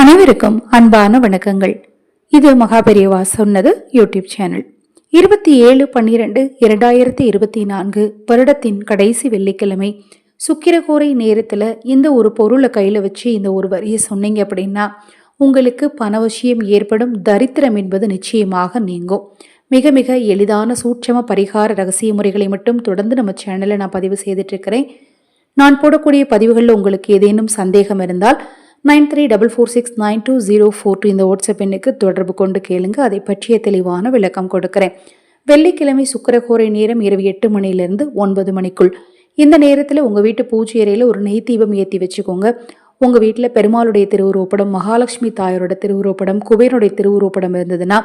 அனைவருக்கும் அன்பான வணக்கங்கள். இது மகாபெரியவா சொன்னது யூடியூப் சேனல். இருபத்தி ஏழு பன்னிரண்டு இரண்டாயிரத்தி இருபத்தி நான்கு வருடத்தின் கடைசி வெள்ளிக்கிழமை சுக்கிரகோரை நேரத்தில் இந்த ஒரு பொருளை கையில் வச்சு இந்த ஒரு வரியை சொன்னீங்க அப்படின்னா உங்களுக்கு பணவசியம் ஏற்படும் தரித்திரம் என்பது நிச்சயமாக நீங்கும். மிக மிக எளிதான சூட்சம பரிகார ரகசிய முறைகளை மட்டும் தொடர்ந்து நம்ம சேனலில் நான் பதிவு செய்துட்டு இருக்கிறேன். நான் போடக்கூடிய பதிவுகளில் உங்களுக்கு ஏதேனும் சந்தேகம் இருந்தால் nine three double four six nine two zero four two இந்த வாட்ஸ்அப் எண்ணுக்கு தொடர்பு கொண்டு கேளுங்க. அதை பற்றிய தெளிவான விளக்கம் கொடுக்கிறேன். வெள்ளிக்கிழமை சுக்கரகோரை நேரம் இரவு எட்டு மணிலிருந்து ஒன்பது மணிக்குள். இந்த நேரத்தில் உங்கள் வீட்டு பூஜை அறையில் ஒரு நெய் தீபம் ஏற்றி வச்சுக்கோங்க. உங்கள் வீட்டில் பெருமாளுடைய திருவுருவப்படம் மகாலட்சுமி தாயாரோட திருவுருவப்படம் குபேரனுடைய திருவுருவப்படம் இருந்ததுன்னா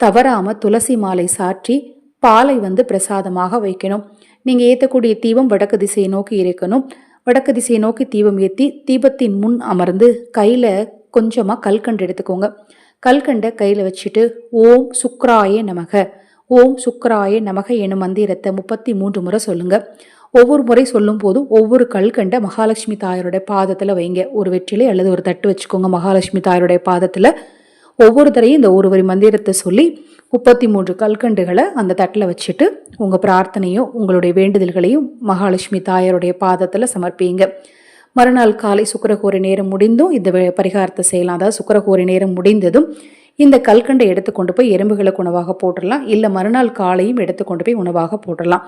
தவறாமல் துளசி மாலை சாற்றி பாலை வந்து பிரசாதமாக வைக்கணும். நீங்கள் ஏற்றக்கூடிய தீபம் வடக்கு திசையை நோக்கி இருக்கணும் வடக்கு திசையை நோக்கி தீபம் ஏற்றி தீபத்தின் முன் அமர்ந்து கையில் கொஞ்சமாக கல்கண்டு எடுத்துக்கோங்க. கல்கண்டை கையில் வச்சுட்டு ஓம் சுக்ராய நமக. ஓம் சுக்ராய நமக எனும் மந்திரத்தை முப்பத்தி மூன்று முறை சொல்லுங்க. ஒவ்வொரு முறை சொல்லும் போதும் ஒவ்வொரு கல்கண்டை மகாலட்சுமி தாயாருடைய பாதத்தில் வைங்க. ஒரு வெற்றிலை அல்லது ஒரு தட்டு வச்சுக்கோங்க மகாலட்சுமி தாயாருடைய பாதத்தில். ஒவ்வொரு தரையும் இந்த ஒரு வரி மந்திரத்தை சொல்லி முப்பத்தி மூன்று கல்கண்டுகளை அந்த தட்டில் வச்சுட்டு உங்கள் பிரார்த்தனையும் உங்களுடைய வேண்டுதல்களையும் மகாலட்சுமி தாயாருடைய பாதத்தில் சமர்ப்பிங்க. மறுநாள் காலை சுக்கரகோரி நேரம் முடிந்தும் இந்த பரிகாரத்தை செய்யலாம். அதாவது சுக்கரகோரி நேரம் முடிந்ததும் இந்த கல்கண்டை எடுத்து கொண்டு போய் எறும்புகளுக்கு உணவாக போட்டுடலாம். இல்லை மறுநாள் காலையும் எடுத்து கொண்டு போய் உணவாக போட்டுடலாம்.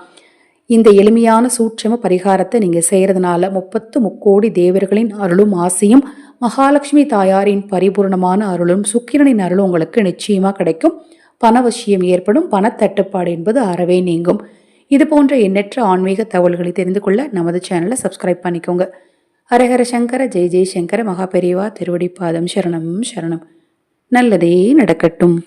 இந்த எளிமையான சூட்சம பரிகாரத்தை நீங்கள் செய்கிறதுனால முப்பத்து முக்கோடி தேவர்களின் அருளும் ஆசையும் மகாலட்சுமி தாயாரின் பரிபூர்ணமான அருளும் சுக்கிரனின் அருளும் உங்களுக்கு நிச்சயமாக கிடைக்கும். பணவசியம் ஏற்படும். பணத்தட்டுப்பாடு என்பது அறவே நீங்கும். இது போன்ற எண்ணற்ற ஆன்மீக தகவல்களை தெரிந்து கொள்ள நமது சேனலை சப்ஸ்கிரைப் பண்ணிக்கோங்க. ஹரஹர சங்கர ஜெய் ஜெய் சங்கர மகா பெரியவா திருவடி பாதம் சரணம் சரணம். நல்லதே நடக்கட்டும்.